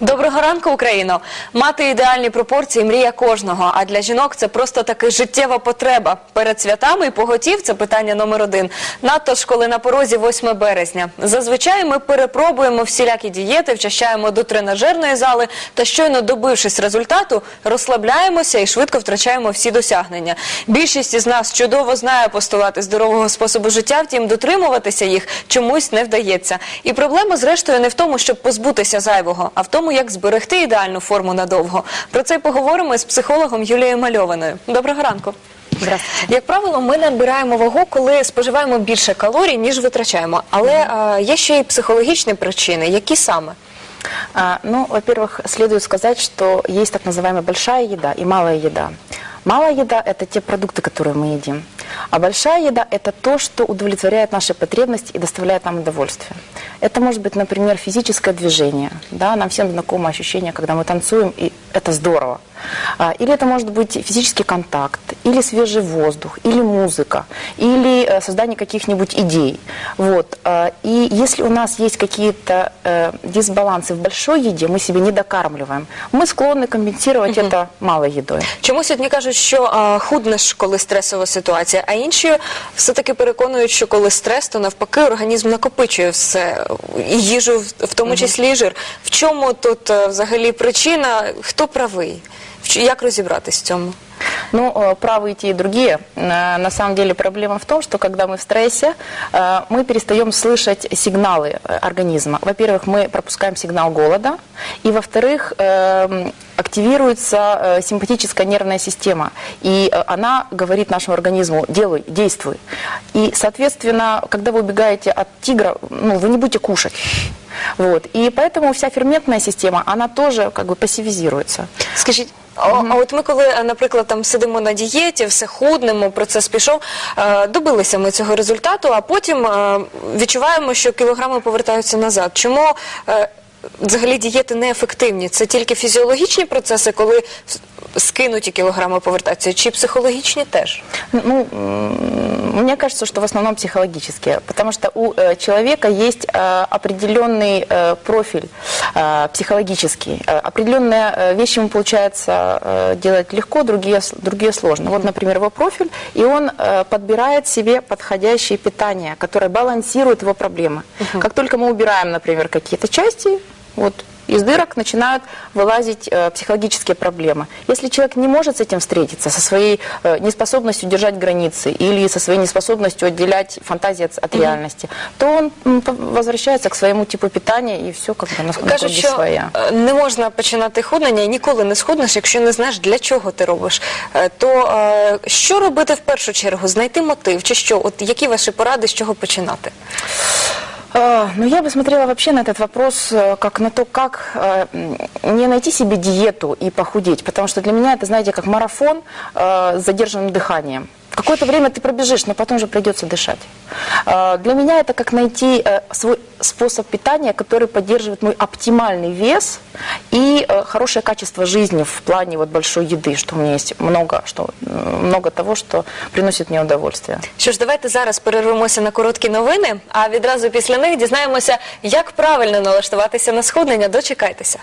Доброго ранку, Україно! Мати ідеальні пропорції мрія кожного. А для жінок це просто таки життєва потреба. Перед святами і поготів це питання номер один. Надто ж коли на порозі 8 березня. Зазвичай ми перепробуємо всілякі дієти, вчащаємо до тренажерної зали та щойно добившись результату, розслабляємося і швидко втрачаємо всі досягнення. Більшість із нас чудово знає постулати здорового способу життя, втім дотримуватися їх чомусь не вдається. І проблема, зрештою, не в тому, щоб позбутися зайвого, а в тому, як зберегти ідеальну форму надовго. Про це й поговоримо з психологом Юлією Мальованою. Доброго ранку. Здравствуйте. Як правило, ми набираємо вагу, коли споживаємо більше калорій, ніж витрачаємо. Але е, є ще й психологічні причини. Які саме? А, ну, во-первых, следует сказать, что есть так называемая большая еда и малая еда. Малая еда – это те продукты, которые мы едим. А большая еда – это то, что удовлетворяет наши потребности и доставляет нам удовольствие. Это может быть, например, физическое движение. Да? Нам всем знакомо ощущение, когда мы танцуем, и это здорово. А, Или это может быть физический контакт, или свежий воздух, или музыка, или э, создание каких-нибудь идей. Вот. а, И если у нас есть какие-то э, дисбалансы в большой еде, мы себе не докармливаем, мы склонны компенсировать это малой едой. Чомусь одні кажуть, що е, худнеш, коли стресова ситуація, а інші все-таки переконують, що коли стрес, то навпаки організм накопичує все і їжу, в- в тому числі і жир. В чому тут е, взагалі причина? Хто правий? В ч- Як розібратись в цьому? Ну, правы и те, и другие. На самом деле проблема в том, что когда мы в стрессе, мы перестаем слышать сигналы организма. Во-первых, мы пропускаем сигнал голода, и во-вторых, эм, активируется э, симпатическая нервная система, и э, она говорит нашему организму «делай, действуй». И, соответственно, когда вы убегаете от тигра, ну, вы не будете кушать. Вот. И поэтому вся ферментная система, она тоже как бы пассивизируется. Скажіть, а, а от ми коли, е, наприклад, там сидимо на дієті, все худнемо, процес пішов, е, добилися ми цього результату, а потім е, відчуваємо, що кілограми повертаються назад. Чому е, взагалі дієти неефективні? Це тільки фізіологічні процеси, коли с- скинуті кілограми повертаються, чи психологічні теж? Ну, м, мне кажется, что в основном психологические, потому что у э, человека есть э, определенный э, профиль э, психологический. Э, определенные э, вещи ему получается э, делать легко, другие, с- другие сложно. Вот, например, его профиль, и он э, подбирает себе подходящее питание, которое балансирует его проблемы. Как только мы убираем, например, какие-то части, вот из дырок начинают вылазить э, психологические проблемы. Если человек не может с этим встретиться, со своей э, неспособностью держать границы или со своей неспособностью отделять фантазии от, от реальности, то он м, по- возвращается к своему типу питания и все как бы на, на Кажуть, круги що своя. е, не можна починати худнення і ніколи не схуднеш, якщо не знаєш, для чого ти робиш. Е, То е, що робити в першу чергу? Знайти мотив чи що? От які ваші поради, з чого починати? А, Ну, я бы смотрела вообще на этот вопрос э, как на то, как э, м, не найти себе диету и похудеть. Потому что для меня это, знаете, как марафон э, с задержанным дыханием. Какое-то время ты пробежишь, но потом же придется дышать. А, Для меня это как найти э, свой способ питания, который поддерживает мой оптимальный вес и э, хорошее качество жизни в плане вот большой еды, что у меня есть много, что, э, много того, что приносит мне удовольствие. Що ж, давайте зараз перервемося на короткі новини, а відразу після них дізнаємося, як правильно налаштуватися на схуднення. Дочекайтеся.